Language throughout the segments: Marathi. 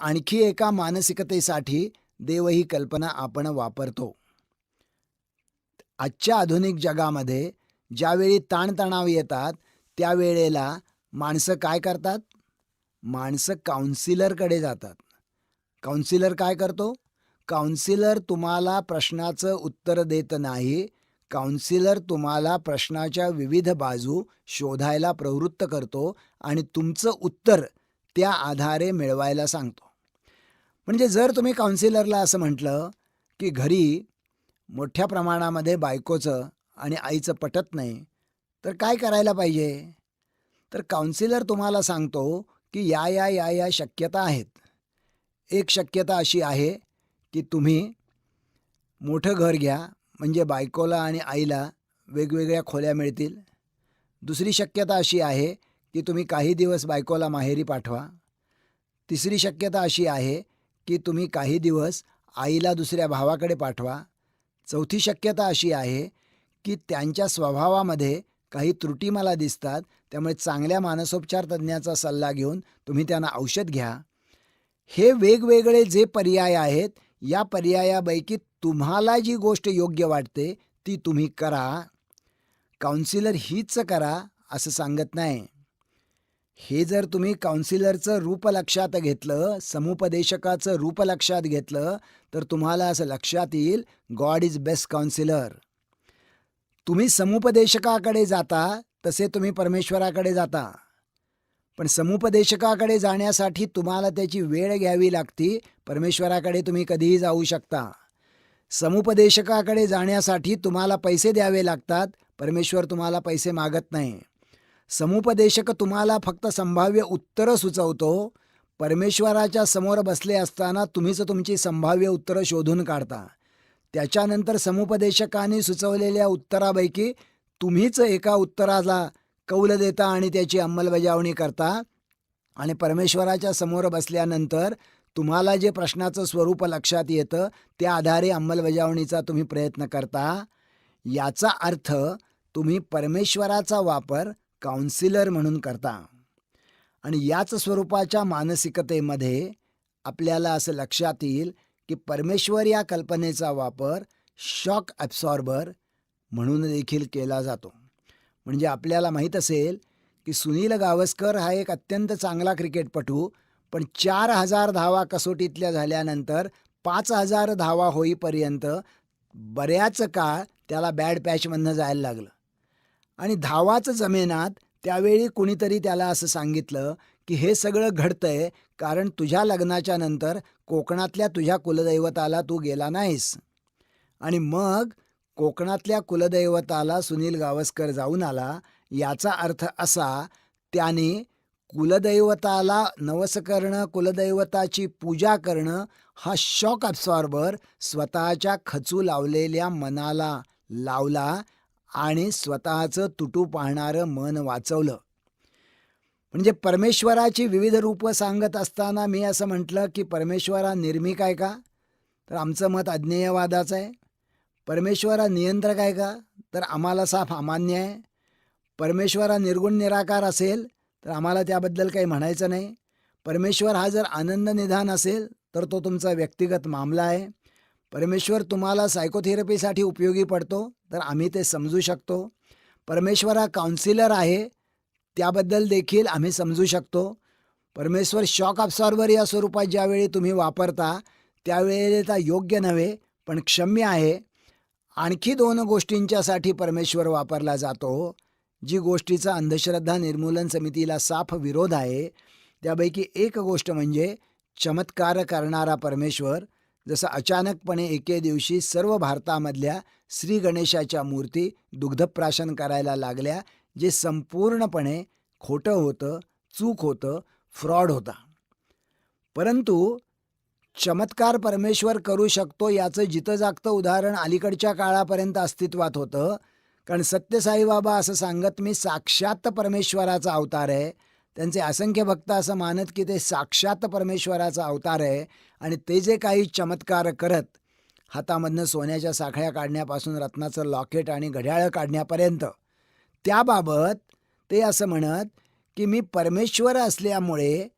आणखी एका मानसिकतेसाठी देव ही कल्पना आपण वापरतो. आजच्या आधुनिक जगामध्ये ज्यावेळी ताणतणाव येतात त्यावेळेला माणसं काय करतात? माणसं काउन्सिलरकडे जातात. काउन्सिलर काय करतो? काउन्सिलर तुम्हाला प्रश्नाचं उत्तर देत नाही. काउन्सिलर तुम्हाला प्रश्नाच्या विविध बाजू शोधायला प्रवृत्त करतो आणि तुमचं उत्तर त्या आधारे मिळवायला सांगतो. म्हणजे जर तुम्ही काउन्सिलरला असं म्हटलं की घरी मोठ्या प्रमाणामध्ये बायकोचं आणि आईचं पटत नाही तर काय करायला पाहिजे? तर काउन्सिलर तुम्हाला सांगतो की या या या या शक्यता आहेत. एक शक्यता अशी आहे की तुम्ही मोठं घर घ्या म्हणजे बायकोला आणि आईला वेगवेगळ्या खोल्या मिळतील. दुसरी शक्यता अशी आहे की तुम्ही काही दिवस बायकोला माहेरी पाठवा. तिसरी शक्यता अशी आहे की तुम्ही काही दिवस आईला दुसऱ्या भावाकडे पाठवा. चौथी शक्यता अशी आहे की त्यांच्या स्वभावामध्ये काही त्रुटी मला दिसतात त्यामुळे चांगल्या मानसोपचार तज्ज्ञाचा सल्ला घेऊन तुम्ही त्यांना औषध घ्या. हे वेगवेगळे जे पर्याय आहेत या पर्यायापैकी तुम्हाला जी गोष्ट योग्य वाटते ती तुम्ही करा. काउन्सिलर हीच करा असं सांगत नाही. हे जर तुम्ही काउन्सिलरचं रूप लक्षात घेतलं समुपदेशकाचं रूप लक्षात घेतलं तर तुम्हाला असं लक्षात येईल गॉड इज बेस्ट काउन्सिलर तुम्ही समुपदेशकाकडे जाता तसे तुम्ही परमेश्वराकडे जाता. पण समुपदेशकाकडे जाण्यासाठी तुम्हाला त्याची वेळ घ्यावी लागती परमेश्वराकडे तुम्ही कधीही जाऊ शकता. समुपदेशकाकडे जाण्यासाठी तुम्हाला पैसे द्यावे लागतात परमेश्वर तुम्हाला पैसे मागत नाही. समुपदेशक तुम्हाला फक्त संभाव्य उत्तरं सुचवतो. परमेश्वराच्या समोर बसले असताना तुम्हीच तुमची संभाव्य उत्तरं शोधून काढता. त्याच्यानंतर समुपदेशकाने सुचवलेल्या उत्तरापैकी तुम्हीच एका उत्तराला कौल देता आणि त्याची अंमलबजावणी करता. आणि परमेश्वराच्या समोर बसल्यानंतर तुम्हाला जे प्रश्नाचं स्वरूप लक्षात येतं त्या आधारे अंमलबजावणीचा तुम्ही प्रयत्न करता. याचा अर्थ तुम्ही परमेश्वराचा वापर काउन्सिलर म्हणून करता. आणि याच स्वरूपाच्या मानसिकतेमध्ये आपल्याला असं लक्षात येईल की परमेश्वर या कल्पनेचा वापर शॉक ॲब्सॉर्बर म्हणून देखील केला जातो. म्हणजे आपल्याला माहीत असेल की सुनील गावस्कर हा एक अत्यंत चांगला क्रिकेटपटू पण चार हजार धावा कसोटीतल्या झाल्यानंतर पाच हजार धावा होईपर्यंत बऱ्याच काळ त्याला बॅड पॅचमधनं जायला लागलं. आणि धावाच जमेनात त्यावेळी कुणीतरी त्याला असं सांगितलं की हे सगळं घडतंय कारण तुझ्या लग्नाच्या नंतर कोकणातल्या तुझ्या कुलदैवताला तू गेला नाहीस. आणि मग कोकणातल्या कुलदैवताला सुनील गावस्कर जाऊन आला. याचा अर्थ असा त्याने कुलदैवताला नवस करणं कुलदैवताची पूजा करणं हा शॉक अब्सॉर्बर स्वतःच्या खचू लावलेल्या मनाला लावला आणि स्वतःचं तुटू पाहणारं मन वाचवलं. म्हणजे परमेश्वराची विविध रूपं सांगत असताना मी असं म्हटलं की परमेश्वरा निर्मिक आहे का? तर आमचं मत अज्ञेयवादाचं आहे. परमेश्वर हा नियंत्रक आहे का? तर आम्हाला साफ अमान्य आहे. परमेश्वरा निर्गुण निराकार असेल तर आम्हाला त्याबद्दल काही म्हणायचं नाही. परमेश्वर हा जर आनंद निधान असेल तर तो तुमचा व्यक्तिगत मामला आहे. परमेश्वर तुम्हाला सायकोथेरपीसाठी उपयोगी पडतो तर आम्ही ते समजू शकतो. परमेश्वर हा काउन्सिलर आहे त्याबद्दल देखील आम्ही समजू शकतो. परमेश्वर शॉक अब्सॉर्बर या स्वरूपात ज्यावेळी तुम्ही वापरता त्यावेळेला योग्य नव्हे पण क्षम्य आहे. आणखी दोन गोष्टींच्यासाठी परमेश्वर वापरला जातो. जी गोष्टीचा अंधश्रद्धा निर्मूलन समितीला साफ विरोध आहे त्यापैकी एक गोष्ट म्हणजे चमत्कार करणारा परमेश्वर जसं अचानकपणे एके दिवशी सर्व भारतामधल्या श्री गणेशाच्या मूर्ती दुग्धप्राशन करायला लागल्या जे संपूर्णपणे खोटं होतं चूक होतं फ्रॉड होता. परंतु चमत्कार परमेश्वर करू शकतो याचं जितं जागतं उदाहरण अलीकडच्या काळापर्यंत अस्तित्वात होतं. कारण सत्यसाईबाबा असं सांगत मी साक्षात परमेश्वराचा अवतार आहे. त्यांचे असंख्य भक्त असं मानत की ते साक्षात परमेश्वराचा अवतार आहे आणि ते जे काही चमत्कार करत हातामधनं सोन्याच्या साखळ्या काढण्यापासून रत्नाचं लॉकेट आणि घड्याळं काढण्यापर्यंत त्याबाबत ते असं म्हणत की मी परमेश्वर असल्यामुळे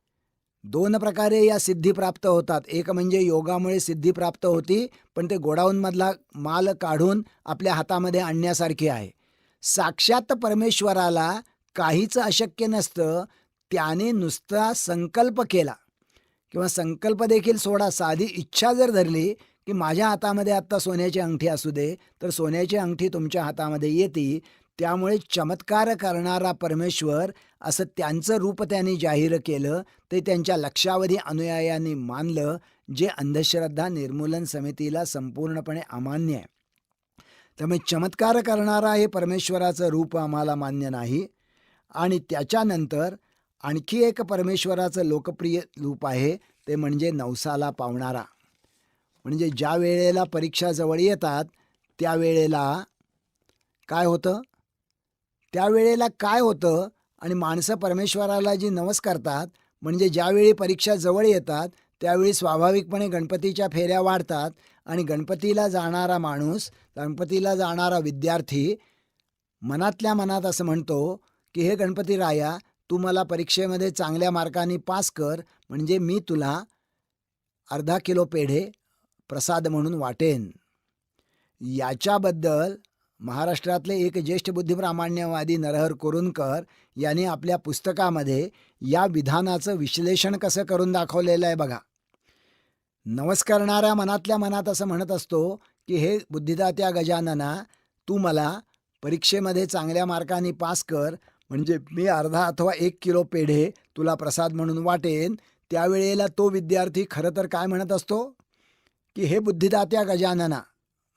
दोन प्रकारे या सिद्धी प्राप्त होतात. एक म्हणजे योगामुळे सिद्धी प्राप्त होती पण ते गोडाऊनमधला माल काढून आपल्या हातामध्ये आणण्यासारखी आहे. साक्षात परमेश्वराला काहीच अशक्य नसतं त्याने नुसता संकल्प केला. किंवा संकल्प देखील सोडा. साधी इच्छा जर धरली की माझ्या हातामध्ये आत्ता सोन्याची अंगठी असू दे तर सोन्याची अंगठी तुमच्या हातामध्ये येते. त्यामुळे चमत्कार करणारा परमेश्वर असं त्यांचं रूप त्यांनी जाहीर केलं. ते त्यांच्या लक्षावधी अनुयायांनी मानलं जे अंधश्रद्धा निर्मूलन समितीला संपूर्णपणे अमान्य आहे. त्यामुळे चमत्कार करणारा हे परमेश्वराचं रूप आम्हाला मान्य नाही. आणि त्याच्यानंतर आणखी एक परमेश्वराचं लोकप्रिय रूप आहे ते म्हणजे नवसाला पावणारा. म्हणजे ज्या वेळेला परीक्षा जवळ येतात त्यावेळेला काय होतं? त्यावेळेला काय होतं? आणि माणसं परमेश्वराला जी नवस करतात म्हणजे ज्यावेळी परीक्षा जवळ येतात त्यावेळी स्वाभाविकपणे गणपतीच्या फेऱ्या वाढतात आणि गणपतीला जाणारा माणूस गणपतीला जाणारा विद्यार्थी मनातल्या मनात असं म्हणतो की हे गणपती राया तू मला परीक्षेमध्ये चांगल्या मार्कांनी पास कर म्हणजे मी तुला अर्धा किलो पेढे प्रसाद म्हणून वाटेन. याच्याबद्दल महाराष्ट्रातले एक ज्येष्ठ बुद्धिप्रामाण्यवादी नरहर कुरुंकर यांनी आपल्या पुस्तकामध्ये या विधानाचं विश्लेषण कसं करून दाखवलेलं आहे बघा. नमस्कारणाऱ्या मनातल्या मनात असं म्हणत असतो की हे बुद्धिदात्या गजानना तू मला परीक्षेमध्ये चांगल्या मार्कांनी पास कर म्हणजे मी अर्धा अथवा एक किलो पेढे तुला प्रसाद म्हणून वाटेन त्यावेळेला तो विद्यार्थी खरं तर काय म्हणत असतो? की हे बुद्धिदात्या गजानना.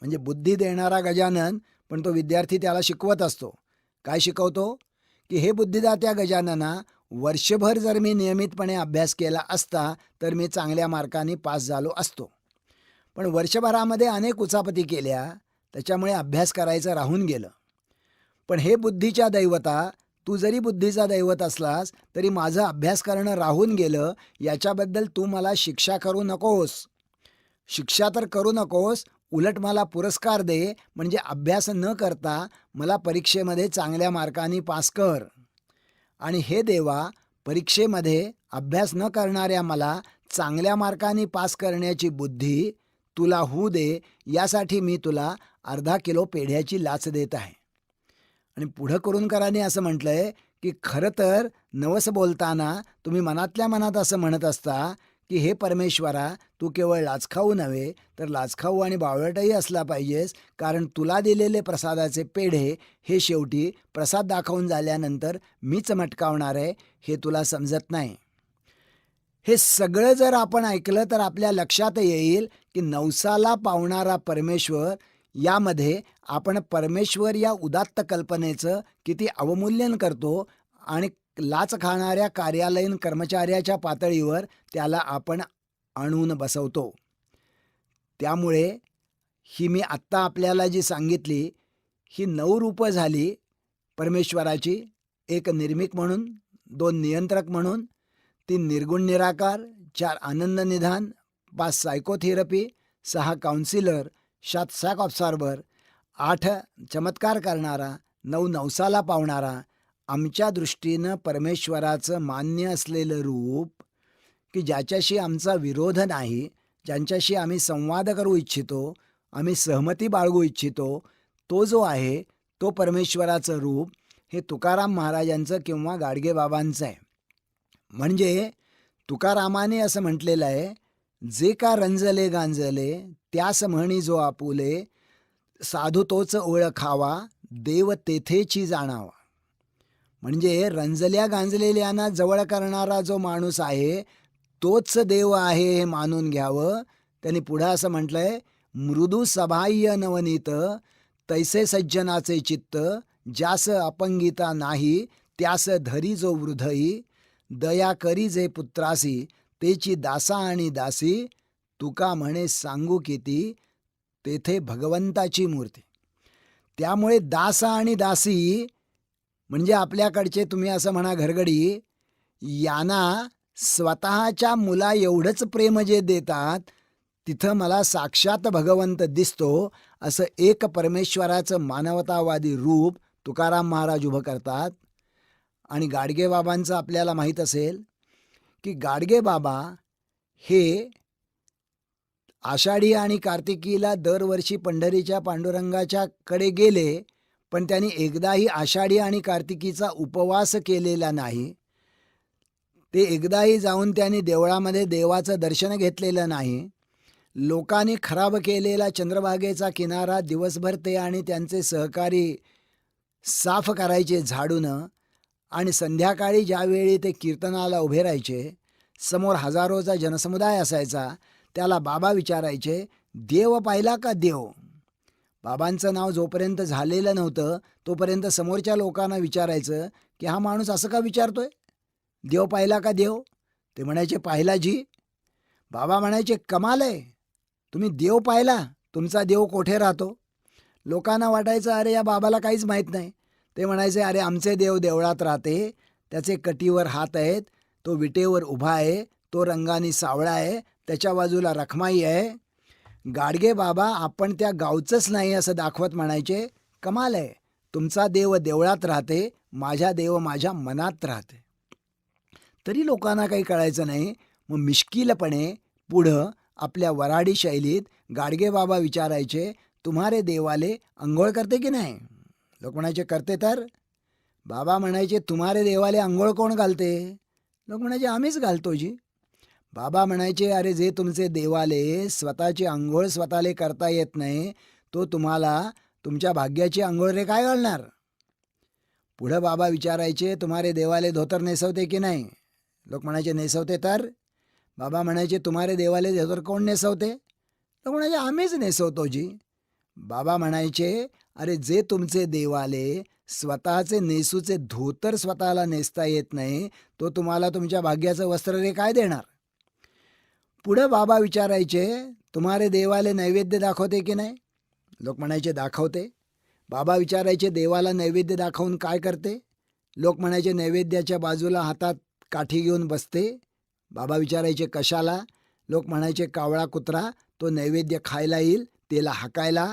म्हणजे बुद्धी देणारा गजानन पण तो विद्यार्थी त्याला शिकवत असतो. काय शिकवतो? की हे बुद्धिदात्या गजानना वर्षभर जर मी नियमितपणे अभ्यास केला असता तर मी चांगल्या मार्कांनी पास झालो असतो. पण वर्षभरामध्ये अनेक उचापती केल्या त्याच्यामुळे अभ्यास करायचं राहून गेलं. पण हे बुद्धीच्या दैवता तू जरी बुद्धीचा दैवत असलास तरी माझं अभ्यास करणं राहून गेलं याच्याबद्दल तू मला शिक्षा करू नकोस. शिक्षा तर करू नकोस उलट मला पुरस्कार दे म्हणजे अभ्यास न करता मला परीक्षेमध्ये चांगल्या मार्कांनी पास कर. आणि हे देवा परीक्षेमध्ये अभ्यास न करणाऱ्या मला चांगल्या मार्कांनी पास करण्याची बुद्धी तुला होऊ दे यासाठी मी तुला अर्धा किलो पेढ्याची लाच देत आहे. आणि पुढं करुणकरांनी असं म्हटलंय की खरं तर नवस बोलताना तुम्ही मनातल्या मनात असं म्हणत असता की हे परमेश्वरा तू केवळ लाचखाऊ नव्हे तर लाचखाऊ आणि बावळटही असला पाहिजेस कारण तुला दिलेले प्रसादाचे पेढे हे शेवटी प्रसाद दाखवून झाल्यानंतर मीच मटकावणार आहे हे तुला समजत नाही. हे सगळं जर आपण ऐकलं तर आपल्या लक्षात येईल की नवसाला पावणारा परमेश्वर यामध्ये आपण परमेश्वर या उदात्त कल्पनेचं किती अवमूल्यन करतो आणि लाच खाणाऱ्या कार्यालयीन कर्मचाऱ्याच्या पातळीवर त्याला आपण आणून बसवतो. त्यामुळे ही मी आत्ता आपल्याला जी सांगितली ही नऊ रूपं झाली परमेश्वराची एक निर्मिक म्हणून दोन नियंत्रक म्हणून तीन निर्गुण निराकार चार आनंद निधान पाच सायकोथेरपी सहा काउन्सिलर सात सॅक ऑब्सॉर्बर आठ चमत्कार करणारा नऊ नवसाला पावणारा आमच्या दृष्टीनं परमेश्वराचं मान्य असलेलं रूप की ज्याच्याशी आमचा विरोध नाही ज्यांच्याशी आम्ही संवाद करू इच्छितो आम्ही सहमती बाळगू इच्छितो तो जो आहे तो परमेश्वराचं रूप हे तुकाराम महाराजांचं किंवा गाडगेबाबांचं आहे. म्हणजे तुकारामाने असं म्हटलेलं आहे जे का रंजले गांजले त्यास म्हणी जो आपुले साधू तोच ओळखावा देव तेथेची जाणावा. म्हणजे रंजल्या गांजलेल्यांना जवळ करणारा जो माणूस आहे तोच देव आहे हे मानून घ्यावं. त्यांनी पुढं असं म्हटलंय मृदू सभाय्य नवनीत तैसे सज्जनाचे चित्त ज्यास अपंगिता नाही त्यास धरी जो वृधई दया करी जे पुत्रासी तेची दासा आणि दासी तुका म्हणे सांगू किती? तेथे भगवंताची मूर्ती. त्यामुळे दासा आणि दासी म्हणजे आपल्याकडचे तुम्ही असं म्हणा घरगडी यांना स्वतःच्या मुला एवढंच प्रेम जे देतात तिथं मला साक्षात भगवंत दिसतो असं एक परमेश्वराचं मानवतावादी रूप तुकाराम महाराज उभं करतात. आणि गाडगेबाबांचं आपल्याला माहीत असेल की गाडगेबाबा हे आषाढी आणि कार्तिकीला दरवर्षी पंढरीच्या पांडुरंगाच्या कडे गेले पण त्यांनी एकदाही आषाढी आणि कार्तिकीचा उपवास केलेला नाही. ते एकदाही जाऊन त्यांनी देवळामध्ये देवाचं दर्शन घेतलेलं नाही. लोकांनी खराब केलेला चंद्रभागेचा किनारा दिवसभर ते आणि त्यांचे सहकारी साफ करायचे झाडून आणि संध्याकाळी ज्यावेळी ते कीर्तनाला उभे राहायचे समोर हजारोचा जनसमुदाय असायचा त्याला बाबा विचारायचे देव पाहिला का देव? बाबांचं नाव जोपर्यंत झालेलं नव्हतं तोपर्यंत समोरच्या लोकांना विचारायचं की हा माणूस असं का विचारतोय? देव पाहिला का देव? ते म्हणायचे पाहिला जी. बाबा म्हणायचे कमाल आहे. तुम्ही देव पाहिला तुमचा देव कोठे राहतो? लोकांना वाटायचं अरे या बाबाला काहीच माहीत नाही. ते म्हणायचे अरे आमचे देव देवळात राहते. त्याचे कटीवर हात आहेत. तो विटेवर उभा आहे. तो रंगाने सावळा आहे. त्याच्या बाजूला रखमाई आहे. गाडगे बाबा आपण त्या गावचंच नाही असं दाखवत म्हणायचे. कमाल आहे. तुमचा देव देवळात राहते माझ्या देव माझ्या मनात राहते. तरी लोकांना काही कळायचं नाही. मग मिश्किलपणे पुढं आपल्या वराडी शैलीत गाडगे बाबा विचारायचे तुम्हारे देवाले अंघोळ करते की नाही? लोक म्हणायचे करते तर. बाबा म्हणायचे तुम्हारे देवाले अंघोळ कोण घालते? लोक म्हणायचे आम्हीच घालतो जी. बाबा म्हणायचे अरे जे तुमचे देवाले स्वतःची आंघोळ स्वतःले करता येत नाही तो तुम्हाला तुमच्या भाग्याची आंघोळ रे काय घालणार? पुढं बाबा विचारायचे तुम्हारे देवाले धोतर नेसवते की नाही? लोक म्हणायचे नेसवते तर. बाबा म्हणायचे तुम्हारे देवाले धोतर कोण नेसवते? लोक म्हणायचे आम्हीच नेसवतो जी. बाबा म्हणायचे अरे जे तुमचे देवाले स्वतःचे नेसूचे धोतर स्वतःला नेसता येत नाही तो तुम्हाला तुमच्या भाग्याचं वस्त्र रे काय देणार? पुढं बाबा विचारायचे तुम्हारे देवाले नैवेद्य दाखवते की नाही? लोक म्हणायचे दाखवते. बाबा विचारायचे देवाला नैवेद्य दाखवून काय करते? लोक म्हणायचे नैवेद्याच्या बाजूला हातात काठी घेऊन बसते. बाबा विचारायचे कशाला? लोक म्हणायचे कावळा कुत्रा तो नैवेद्य खायला येईल त्याला हाकायला.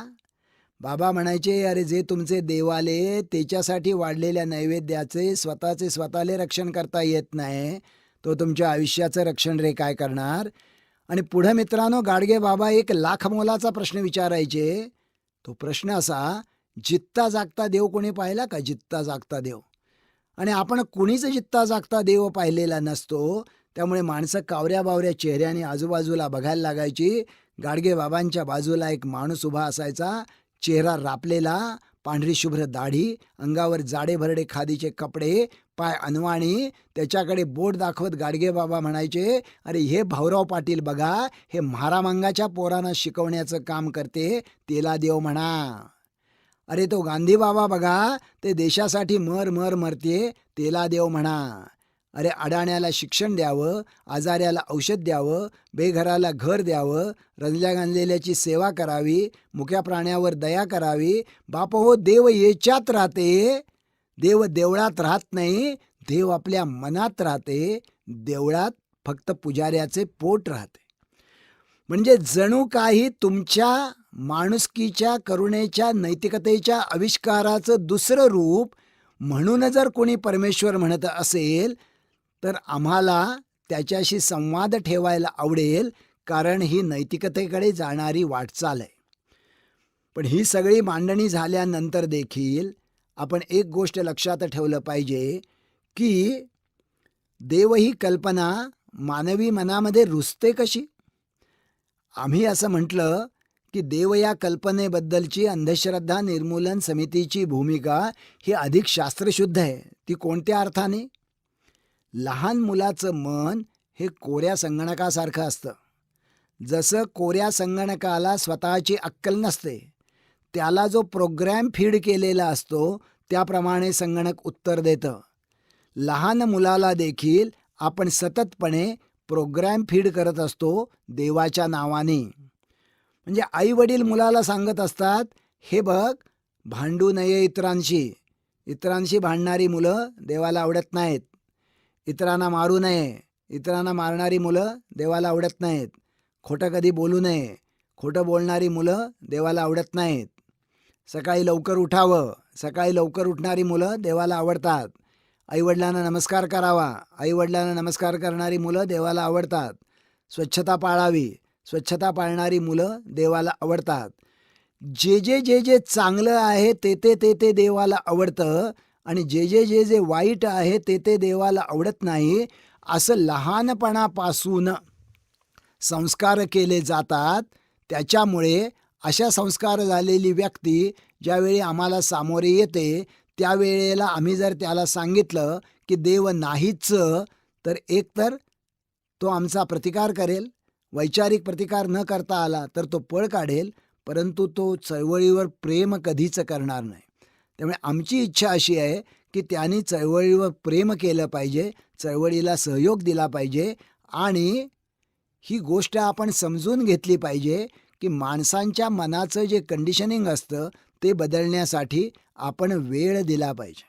बाबा म्हणायचे अरे जे तुमचे देवाले त्याच्यासाठी वाढलेल्या नैवेद्याचे स्वतःचे स्वतःले रक्षण करता येत नाही तो तुमच्या आयुष्याचं रक्षण रे काय करणार? आणि पुढे मित्रांनो गाडगे बाबा एक लाख मोलाचा प्रश्न विचारायचे. तो प्रश्न असा जित्ता जागता देव कोणी पाहिला का जित्ता जागता देव? आणि आपण कुणीच जित्ता जागता देव पाहिलेला नसतो. त्यामुळे माणसं कावऱ्या बावऱ्या चेहऱ्याने आजूबाजूला बघायला लागायची. गाडगे बाबांच्या बाजूला एक माणूस उभा असायचा चेहरा रापलेला. पांढरी शुभ्र दाढी अंगावर जाडे भरडे खादीचे कपडे पाय अनवाणी त्याच्याकडे बोट दाखवत गाडगे बाबा म्हणायचे अरे हे भाऊराव पाटील बघा हे म्हारामांगाच्या पोरांना शिकवण्याचं काम करते तेला देव म्हणा. अरे तो गांधी बाबा बघा ते देशासाठी मर मर मरते तेला देव म्हणा. अरे अडाण्याला शिक्षण द्यावं आजाऱ्याला औषध द्यावं बेघराला घर द्यावं रंजल्या गांजलेल्याची सेवा करावी मुक्या प्राण्यावर दया करावी बाप हो देव याच्यात राहते. देव देवळात राहत नाही देव आपल्या मनात राहते देवळात फक्त पुजाऱ्याचे पोट राहते. म्हणजे जणू काही तुमच्या माणुसकीच्या करुणेच्या नैतिकतेच्या आविष्काराचं दुसरं रूप म्हणून जर कोणी परमेश्वर म्हणत असेल तर आम्हाला त्याच्याशी संवाद ठेवायला आवडेल कारण ही नैतिकतेकडे जाणारी वाटचाल आहे. पण ही सगळी मांडणी झाल्यानंतर देखील आपण एक गोष्ट लक्षात ठेवलं पाहिजे की देव ही कल्पना मानवी मनामध्ये रुजते कशी? आम्ही असं म्हटलं की देव या कल्पनेबद्दलची अंधश्रद्धा निर्मूलन समितीची भूमिका ही अधिक शास्त्रशुद्ध आहे. ती कोणत्या अर्थाने? लहान मुलाचं मन हे कोऱ्या संगणकासारखं असतं. जसं कोऱ्या संगणकाला स्वतःची अक्कल नसते त्याला जो प्रोग्रॅम फीड केलेला असतो त्याप्रमाणे संगणक उत्तर देतं. लहान मुलाला देखील आपण सततपणे प्रोग्रॅम फीड करत असतो देवाच्या नावाने. म्हणजे आई वडील मुलाला सांगत असतात हे बघ भांडू नये इतरांशी. इतरांशी भांडणारी मुलं देवाला आवडत नाहीत. इतरांना मारू नये. इतरांना मारणारी मुलं देवाला आवडत नाहीत. खोटं कधी बोलू नये. खोटं बोलणारी मुलं देवाला आवडत नाहीत. सकाळी लवकर उठावं. सकाळी लवकर उठणारी मुलं देवाला आवडतात. आईवडिलांना नमस्कार करावा. आईवडिलांना नमस्कार करणारी मुलं देवाला आवडतात. स्वच्छता पाळावी. स्वच्छता पाळणारी मुलं देवाला आवडतात. जे जे जे जे चांगलं आहे ते ते ते ते देवाला आवडतं आणि जे जे जे जे वाईट आहे ते ते देवाला आवडत नाही असं लहानपणापासून संस्कार केले जातात. त्याच्यामुळे अशा संस्कार झालेली व्यक्ती ज्यावेळी आम्हाला सामोरे येते त्यावेळेला आम्ही जर त्याला सांगितलं की देव नाहीच तर एकतर तो आमचा प्रतिकार करेल वैचारिक प्रतिकार न करता आला तर तो पळ काढेल परंतु तो चळवळीवर प्रेम कधीच करणार नाही. त्यामुळे आमची इच्छा अशी आहे की त्यांनी चळवळीवर प्रेम केलं पाहिजे चळवळीला सहयोग दिला पाहिजे आणि ही गोष्ट आपण समजून घेतली पाहिजे की माणसांच्या मनाचं जे कंडिशनिंग असतं ते बदलण्यासाठी आपण वेळ दिला पाहिजे.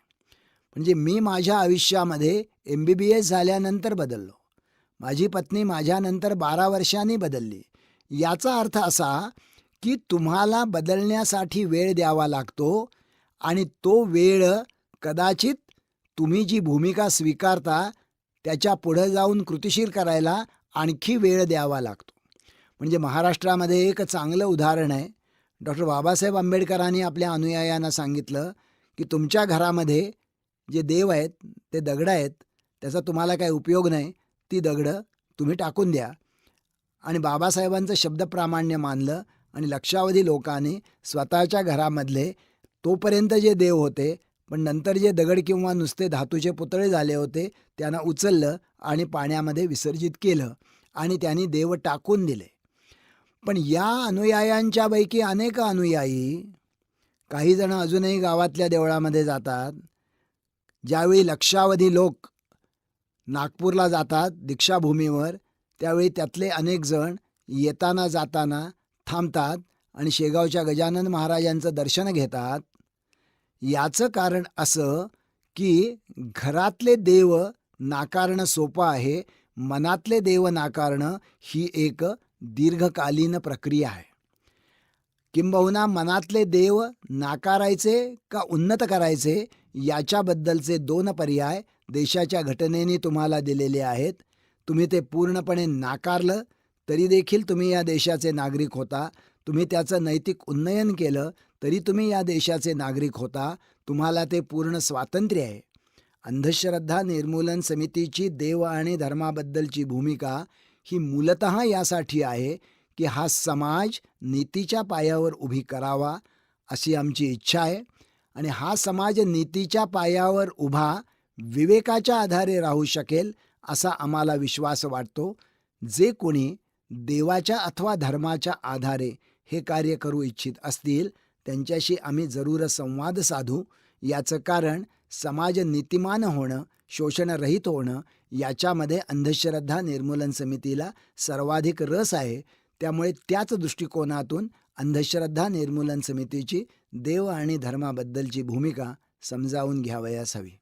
म्हणजे मी माझ्या आयुष्यामध्ये एम बी बी एस झाल्यानंतर बदललो. माझी पत्नी माझ्यानंतर बारा वर्षांनी बदलली. याचा अर्थ असा की तुम्हाला बदलण्यासाठी वेळ द्यावा लागतो आणि तो वेळ कदाचित तुम्ही जी भूमिका स्वीकारता त्याच्या पुढं जाऊन कृतिशील करायला आणखी वेळ द्यावा लागतो. म्हणजे महाराष्ट्रामध्ये एक चांगलं उदाहरण आहे. डॉक्टर बाबासाहेब आंबेडकरांनी आपल्या अनुयायांना सांगितलं की तुमच्या घरामध्ये जे देव आहेत ते दगडं आहेत त्याचा तुम्हाला काही उपयोग नाही ती दगडं तुम्ही टाकून द्या. आणि बाबासाहेबांचं शब्दप्रामाण्य मानलं आणि लक्षावधी लोकांनी स्वतःच्या घरामधले तोपर्यंत जे देव होते पण नंतर जे दगड किंवा नुसते धातूचे पुतळे झाले होते त्यांना उचललं आणि पाण्यामध्ये विसर्जित केलं आणि त्यांनी देव टाकून दिले. पण या अनुयायांच्यापैकी अनेक अनुयायी काही जण अजूनही गावातल्या देवळामध्ये जातात. ज्यावेळी लक्षावधी लोक नागपूरला जातात दीक्षाभूमीवर त्यावेळी त्यातले अनेक जण येताना जाताना थांबतात आणि शेगावच्या गजानन महाराजांचं दर्शन घेतात. याचं कारण असं की घरातले देव नाकारणं सोपं आहे मनातले देव नाकारणं ही एक दीर्घकालीन प्रक्रिया आहे. किंबहुना मनातले देव नाकारायचे का उन्नत करायचे याच्याबद्दलचे दोन पर्याय देशाच्या घटनेने तुम्हाला दिलेले आहेत. तुम्ही ते पूर्णपणे नाकारलं तरी देखील तुम्ही या देशाचे नागरिक होता. तुम्ही त्याचं नैतिक उन्नयन केलं तरी तुम्ही या देशाचे नागरिक होता. तुम्हाला ते पूर्ण स्वातंत्र्य आहे. अंधश्रद्धा निर्मूलन समितीची देव आणि धर्माबद्दलची भूमिका ही मूलत यासाठी आहे की हा समाज नीतीच्या पायावर उभी करावा अशी आमची इच्छा आहे. आणि हा समाज नीतीच्या पायावर उभा विवेकाच्या आधारे राहू शकेल असा आम्हाला विश्वास वाटतो. जे कोणी देवाच्या अथवा धर्माच्या आधारे हे कार्य करू इच्छित असतील त्यांच्याशी आम्ही जरूर संवाद साधू. याचं कारण समाज नीतिमान होणं शोषणरहित होणं याच्यामध्ये अंधश्रद्धा निर्मूलन समितीला सर्वाधिक रस आहे. त्यामुळे त्याच दृष्टिकोनातून अंधश्रद्धा निर्मूलन समितीची देव आणि धर्माबद्दलची भूमिका समजावून घ्यावयास हवी.